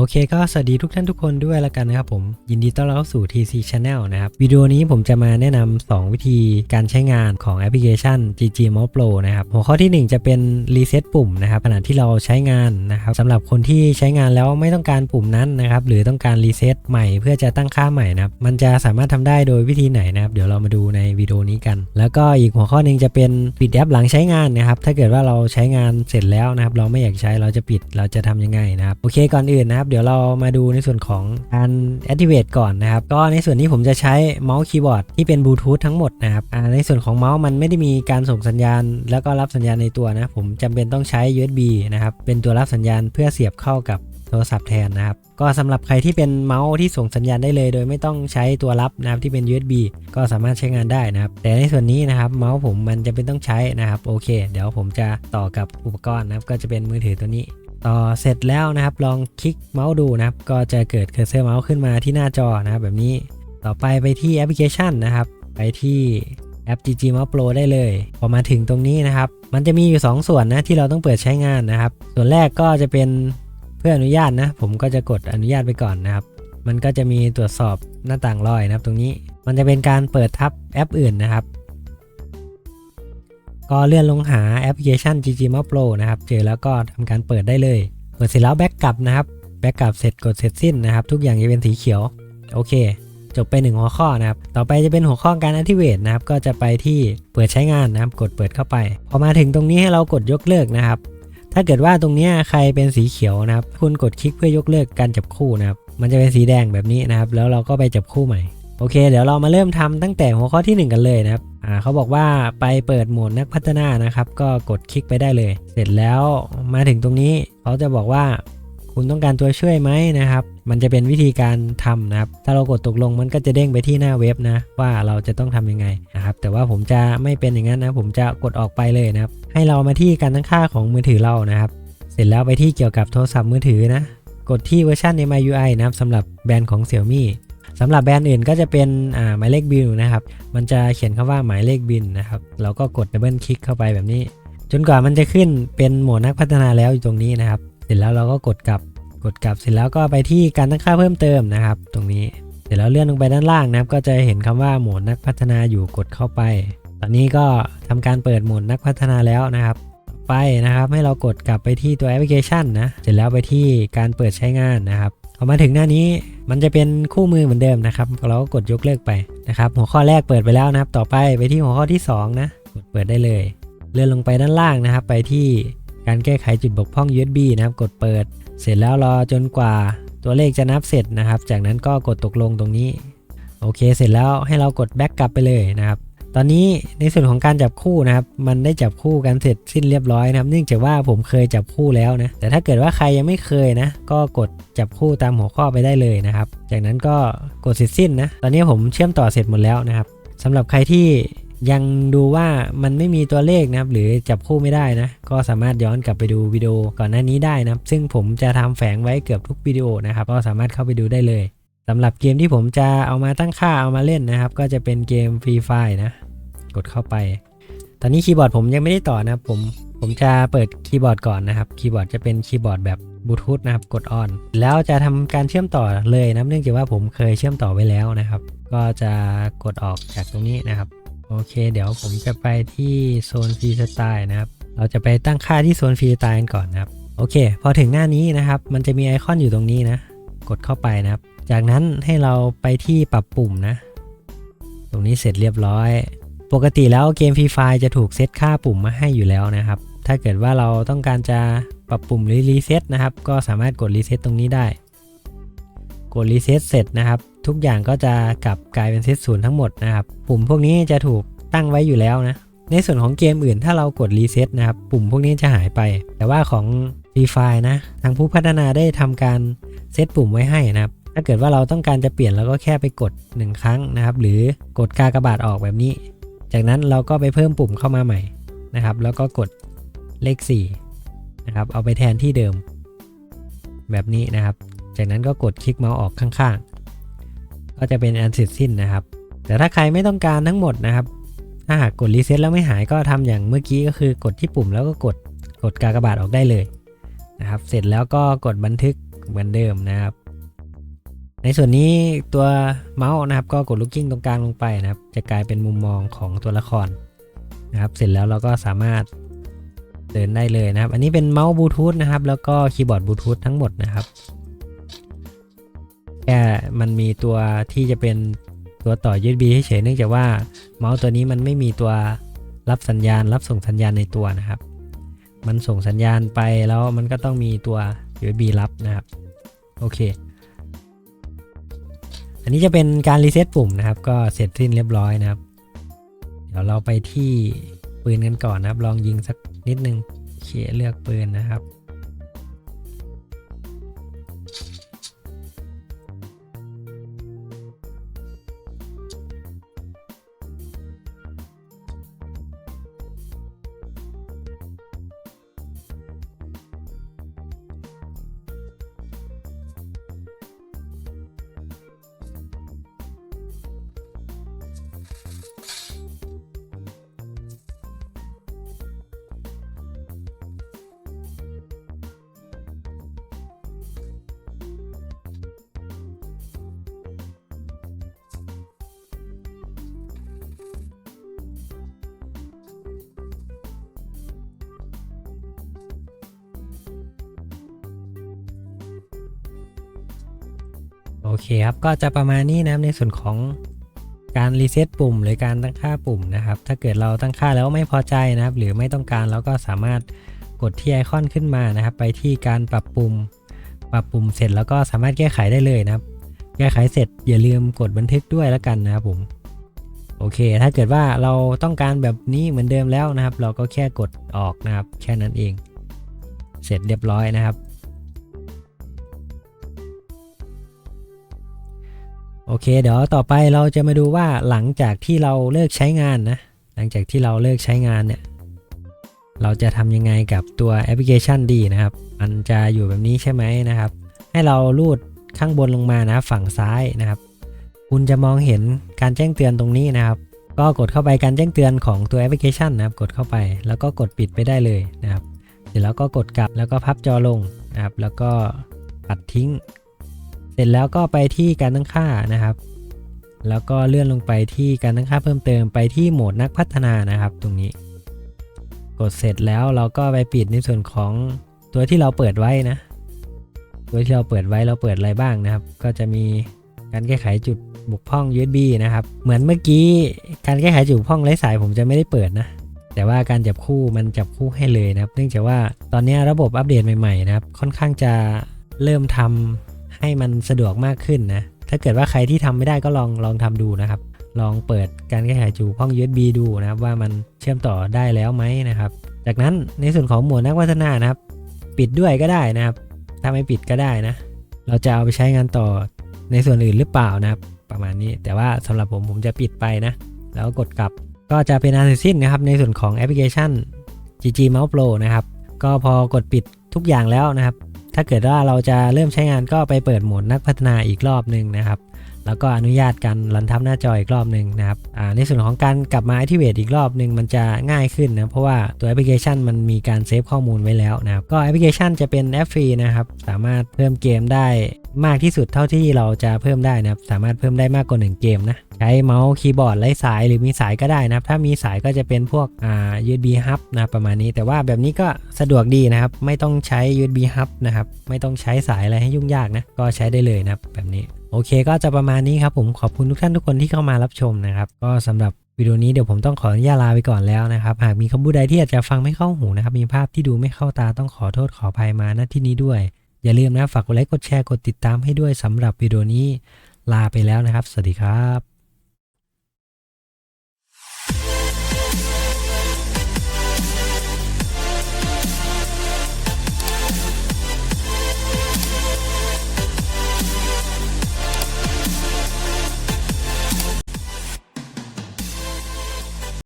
โอเคก็สวัสดีทุกท่านทุกคนด้วยแล้วกันนะครับผมยินดีต้อนรับเข้าสู่ TC Channel นะครับวิดีโอนี้ผมจะมาแนะนำ2 วิธีการใช้งานของแอปพลิเคชัน GG m o Pro นะครับหัวข้อทีหนึ่1 จะเป็นรีเซ็ตปุ่มนะครับขณะที่เราใช้งานนะครับสำหรับคนที่ใช้งานแล้วไม่ต้องการปุ่มนั้นนะครับหรือต้องการรีเซ็ตใหม่เพื่อจะตั้งค่าใหม่นะครับมันจะสามารถทำได้โดยวิธีไหนนะครับเดี๋ยวเรามาดูในวิดีโอนี้กัน แล้วก็อีกหัวข้อหนึ่งจะเป็นปิดแอปหลังใช้งานนะครับถ้าเกิดว่าเราใช้งานเสร็จแล้วนะครับเราไม่อยากใช้เราจะปิดเราจะทำยังไงนะครับโอเคก่อนอื่นนะครับเดี๋ยวเรามาดูในส่วนของการ activate ก่อนนะครับ ก็ในส่วนนี้ผมจะใช้เมาส์คีย์บอร์ดที่เป็นบลูทูธทั้งหมดนะครับในส่วนของเมาส์มันไม่ได้มีการส่งสัญญาณ แล้วก็รับสัญญาณในตัวนะผมจำเป็นต้องใช้ USB นะครับเป็นตัวรับสัญญาณเพื่อเสียบเข้ากับโทรศัพท์แทนนะครับ ก็สำหรับใครที่เป็นเมาส์ที่ส่งสัญญาณได้เลย โดยไม่ต้องใช้ตัวรับนะครับที่เป็น USB ก็สามารถใช้งานได้นะครับ แต่ในส่วนนี้นะครับเมาส์ผมมันจะเป็นต้องใช้นะครับ โอเค เดี๋ยวผมจะต่อกับอุปกรณ์นะครับ ก็จะเป็นมือถือตัวนี้ ต่อเสร็จแล้วนะครับ ลองคลิกเมาส์ดูนะครับ ก็จะเกิดเคอร์เซอร์เมาส์ขึ้นมาที่หน้าจอนะครับ แบบนี้ต่อไปไปที่แอปพลิเคชันนะครับ ไปที่แอป GG Mouse Pro ได้เลย พอมาถึงตรงนี้นะครับ มันจะมีอยู่ 2 ส่วนนะที่เราต้องเปิดใช้งานนะครับ ส่วนแรกก็จะเป็นเพื่ออนุญาตนะ ผมก็จะกดอนุญาตไปก่อนนะครับ มันก็จะมีตรวจสอบหน้าต่างลอยนะครับ ตรงนี้ มันจะเป็นการเปิดทับแอปอื่นนะครับ ก็เลื่อนลงหาแอปพลิเคชัน GG m o Pro นะครับ เจอแล้วก็ทำการเปิดได้เลย เปิดเสร็จแล้วแบ็กกลับนะครับ แบ็กกลับเสร็จกดเสร็จสิ้นนะครับ ทุกอย่างจะเป็นสีเขียว โอเค จบไป 1 หัวข้อนะครับ ต่อไปจะเป็นหัวข้อการ activate นะครับ ก็จะไปที่เปิดใช้งานนะครับ กดเปิดเข้าไป พอมาถึงตรงนี้ให้เรากดยกเลิกนะครับ ถ้าเกิดว่าตรงนี้ใครเป็นสีเขียวนะครับ คุณกดคลิกเพื่อยกเลิกการจับคู่นะครับ มันจะเป็นสีแดงแบบนี้นะครับ แล้วเราก็ไปจับคู่ใหม่ โอเค เดี๋ยวเรามาเริ่มทำตั้งแต่หัวข้อที่ 1 กันเลยนะครับอ่าเขาบอกว่าไปเปิดโหมดนักพัฒนานะครับ ก็กดคลิกไปได้เลย เสร็จแล้วมาถึงตรงนี้เขาจะบอกว่าคุณต้องการตัวช่วยไหมนะครับ มันจะเป็นวิธีการทำนะครับ ถ้าเรากดตกลงมันก็จะเด้งไปที่หน้าเว็บนะ ว่าเราจะต้องทำยังไงนะครับ แต่ว่าผมจะไม่เป็นอย่างนั้นนะ ผมจะกดออกไปเลยนะครับ ให้เรามาที่การตั้งค่าของมือถือเรานะครับ เสร็จแล้วไปที่เกี่ยวกับโทรศัพท์มือถือนะ กดที่เวอร์ชัน MIUI นะครับสำหรับแบรนด์ของ Xiaomi สำหรับแบรนด์อื่นก็จะเป็นหมายเลขบินนะครับ มันจะเขียนคำว่าหมายเลขบินนะครับ เราก็กดดับเบิลคลิกเข้าไปแบบนี้ จนกว่ามันจะขึ้นเป็นโหมดนักพัฒนาแล้วอยู่ตรงนี้นะครับ เสร็จแล้วเราก็กดกลับ กดกลับเสร็จแล้วก็ไปที่การตั้งค่าเพิ่มเติมนะครับ ตรงนี้ เสร็จแล้วเลื่อนลงไปด้านล่างนะครับ ก็จะเห็นคำว่าโหมดนักพัฒนาอยู่กดเข้าไป ตอนนี้ก็ทำการเปิดโหมดนักพัฒนาแล้วนะครับ ไปนะครับ ให้เรากดกลับไปที่ตัวแอปพลิเคชันนะ เสร็จแล้วไปที่การเปิดใช้งานนะครับ พอมาถึงหน้านี้มันจะเป็นคู่มือเหมือนเดิมนะครับ เราก็กดยกเลิกไปนะครับ หัวข้อแรกเปิดไปแล้วนะครับ ต่อไปไปที่หัวข้อที่สองนะกดเปิดได้เลย เลื่อนลงไปด้านล่างนะครับ ไปที่การแก้ไขจุดบกพร่อง USB นะครับ กดเปิด เสร็จแล้วรอจนกว่าตัวเลขจะนับเสร็จนะครับ จากนั้นก็กดตกลงตรงนี้ โอเค เสร็จแล้วให้เรากดแบ็กกลับไปเลยนะครับ ตอนนี้ในส่วนของการจับคู่นะครับ มันได้จับคู่กันเสร็จสิ้นเรียบร้อยนะครับ เนื่องจากว่าผมเคยจับคู่แล้วนะ แต่ถ้าเกิดว่าใครยังไม่เคยนะ ก็กดจับคู่ตามหัวข้อไปได้เลยนะครับ จากนั้นก็กดเสร็จสิ้นนะ ตอนนี้ผมเชื่อมต่อเสร็จหมดแล้วนะครับสำหรับใครที่ยังดูว่ามันไม่มีตัวเลขนะครับ หรือจับคู่ไม่ได้นะ ก็สามารถย้อนกลับไปดูวิดีโอก่อนหน้านี้ได้นะครับ ซึ่งผมจะทำแฝงไว้เกือบทุกวิดีโอนะครับ ก็สามารถเข้าไปดูได้เลย สำหรับเกมที่ผมจะเอามาตั้งค่าเอามาเล่นนะครับ ก็จะเป็นเกมฟรีไฟนะ กดเข้าไป ตอนนี้คีย์บอร์ดผมยังไม่ได้ต่อนะครับผมผมจะเปิดคีย์บอร์ดก่อนนะครับ คีย์บอร์ดจะเป็นคีย์บอร์ดแบบบลูทูธนะครับ กดออน แล้วจะทำการเชื่อมต่อเลยนะเนื่องจากว่าผมเคยเชื่อมต่อไว้แล้วนะครับ ก็จะกดออกจากตรงนี้นะครับ โอเค เดี๋ยวผมจะไปที่โซนฟรีสไตล์นะครับ เราจะไปตั้งค่าที่โซนฟรีสไตล์กันก่อนนะครับ โอเค พอถึงหน้านี้นะครับ มันจะมีไอคอนอยู่ตรงนี้นะ กดเข้าไปนะครับ จากนั้นให้เราไปที่ปรับปุ่มนะ ตรงนี้เสร็จเรียบร้อย ปกติแล้วเกมฟรีไฟจะถูกเซตค่าปุ่มมาให้อยู่แล้วนะครับ ถ้าเกิดว่าเราต้องการจะปรับปุ่มหรือรีเซ็ตนะครับ ก็สามารถกดรีเซ็ตตรงนี้ได้ กดรีเซ็ตเสร็จนะครับ ทุกอย่างก็จะกลับกลายเป็นเซตศูนย์ทั้งหมดนะครับ ปุ่มพวกนี้จะถูกตั้งไว้อยู่แล้วนะ ในส่วนของเกมอื่นถ้าเรากดรีเซ็ตนะครับ ปุ่มพวกนี้จะหายไป แต่ว่าของฟรีไฟนะ ทางผู้พัฒนาได้ทำการเซตปุ่มไว้ให้นะครับ ถ้าเกิดว่าเราต้องการจะเปลี่ยนเราก็แค่ไปกด 1 ครั้งนะครับ หรือกดกากบาทออกแบบนี้ จากนั้นเราก็ไปเพิ่มปุ่มเข้ามาใหม่นะครับ แล้วก็กดเลข4นะครับ เอาไปแทนที่เดิม แบบนี้นะครับ จากนั้นก็กดคลิกเมาส์ออกข้างๆ ก็จะเป็นอันเสร็จสิ้นนะครับ แต่ถ้าใครไม่ต้องการทั้งหมดนะครับ ถ้าหากกดรีเซ็ตแล้วไม่หายก็ทำอย่างเมื่อกี้ก็คือกดที่ปุ่มแล้วก็กดกดกากบาทออกได้เลยนะครับ เสร็จแล้วก็กดบันทึกเหมือนเดิมนะครับ ในส่วนนี้ตัวเมาส์นะครับก็กดลูกกิ้งตรงกลางลงไปนะครับ จะกลายเป็นมุมมองของตัวละครนะครับ เสร็จแล้วเราก็สามารถเดินได้เลยนะครับ อันนี้เป็นเมาส์บลูทูธนะครับ แล้วก็คีย์บอร์ดบลูทูธทั้งหมดนะครับแค่มันมีตัวที่จะเป็นตัวต่อ USB เฉยเนื่องจากว่าเมาส์ตัวนี้มันไม่มีตัวรับสัญญาณ รับส่งสัญญาณในตัวนะครับ มันส่งสัญญาณไปแล้วมันก็ต้องมีตัว USB รับนะครับ โอเค อันนี้จะเป็นการรีเซ็ตปุ่มนะครับ ก็เสร็จสิ้นเรียบร้อยนะครับ เดี๋ยวเราไปที่ปืนกันก่อนนะครับ ลองยิงสักนิดนึงโอเคเลือกปืนนะครับ โอเคครับ ก็จะประมาณนี้นะครับในส่วนของการรีเซ็ตปุ่ม หรือการตั้งค่าปุ่มนะครับ ถ้าเกิดเราตั้งค่าแล้วไม่พอใจนะครับ หรือไม่ต้องการเราก็สามารถกดที่ไอคอนขึ้นมานะครับ ไปที่การปรับปรุงปรับปุ่มเสร็จแล้วก็สามารถแก้ไขได้เลยนะครับ แก้ไขเสร็จอย่าลืมกดบันทึกด้วยแล้วกันนะครับผมโอเค ถ้าเกิดว่าเราต้องการแบบนี้เหมือนเดิมแล้วนะครับ เราก็แค่กดออกนะครับ แค่นั้นเอง เสร็จเรียบร้อยนะครับ โอเค เดี๋ยวต่อไปเราจะมาดูว่าหลังจากที่เราเลิกใช้งานนะ หลังจากที่เราเลิกใช้งานเนี่ย เราจะทำยังไงกับตัวแอปพลิเคชันดีนะครับ มันจะอยู่แบบนี้ใช่ไหมนะครับ ให้เราลูดข้างบนลงมานะฝั่งซ้ายนะครับ คุณจะมองเห็นการแจ้งเตือนตรงนี้นะครับ ก็กดเข้าไปการแจ้งเตือนของตัวแอปพลิเคชันนะครับ กดเข้าไปแล้วก็กดปิดไปได้เลยนะครับ เสร็จแล้วก็กดกลับแล้วก็พับจอลงนะครับ แล้วก็ปัดทิ้ง สร็จแล้วก็ไปที่การตั้งค่านะครับ แล้วก็เลื่อนลงไปที่การตั้งค่าเพิ่มเติมไปที่โหมดนักพัฒนานะครับ ตรงนี้ กดเสร็จแล้วเราก็ไปปิดในส่วนของตัวที่เราเปิดไว้นะ ตัวที่เราเปิดไว้เราเปิดอะไรบ้างนะครับ ก็จะมีการแก้ไขจุดบกพร่อง USB นะครับ เหมือนเมื่อกี้การแก้ไขจุดบกพร่องไร้สายผมจะไม่ได้เปิดนะ แต่ว่าการจับคู่มันจับคู่ให้เลยนะครับ เนื่องจากว่าตอนนี้ระบบอัปเดตใหม่ๆนะครับ ค่อนข้างจะเริ่มทำ ให้มันสะดวกมากขึ้นนะ ถ้าเกิดว่าใครที่ทำไม่ได้ก็ลองลองทำดูนะครับ ลองเปิดการแก้ไขจุดบกพร่อง USB ดูนะครับว่ามันเชื่อมต่อได้แล้วไหมนะครับ จากนั้นในส่วนของหมวดนักพัฒนานะครับ ปิดด้วยก็ได้นะครับ ถ้าไม่ปิดก็ได้นะ เราจะเอาไปใช้งานต่อในส่วนอื่นหรือเปล่านะครับ ประมาณนี้ แต่ว่าสำหรับผมผมจะปิดไปนะ แล้วก็กดกลับ ก็จะเป็นอันเสร็จสิ้นนะครับ ในส่วนของแอปพลิเคชัน GG Mouse Pro นะครับ ก็พอกดปิดทุกอย่างแล้วนะครับ ถ้าเกิดว่าเราจะเริ่มใช้งานก็ไปเปิดโหมดนักพัฒนาอีกรอบหนึ่งนะครับ แล้วก็อนุญาตการรันทับหน้าจออีกรอบหนึ่งนะครับในส่วนของการกลับมา activate อีกรอบหนึ่งมันจะง่ายขึ้นนะเพราะว่าตัวแอปพลิเคชันมันมีการเซฟข้อมูลไว้แล้วนะครับก็แอปพลิเคชันจะเป็นแอปฟรีนะครับสามารถเพิ่มเกมได้มากที่สุดเท่าที่เราจะเพิ่มได้นะครับ สามารถเพิ่มได้มากกว่า 1 เกมนะ ใช้เมาส์คีย์บอร์ดไร้สายหรือมีสายก็ได้นะครับ ถ้ามีสายก็จะเป็นพวกอ่า USB hub นะประมาณนี้ แต่ว่าแบบนี้ก็สะดวกดีนะครับ ไม่ต้องใช้ USB hub นะครับ ไม่ต้องใช้สายอะไรให้ยุ่งยากนะ ก็ใช้ได้เลยนะครับ แบบนี้ โอเค ก็จะประมาณนี้ครับผม ขอบคุณทุกท่านทุกคนที่เข้ามารับชมนะครับ ก็สำหรับวิดีโอนี้เดี๋ยวผมต้องขออนุญาตลาไปก่อนแล้วนะครับ หากมีคำพูดใดที่อาจจะฟังไม่เข้าหูนะครับ มีภาพที่ดูไม่เข้าตาต้องขอโทษขออภัยมาณที่นี้ด้วย อย่าลืมนะฝากกดไลค์กดแชร์กดติดตามให้ด้วยสำหรับวิดีโอนี้ลาไปแล้วนะครับ สวัสดีครับ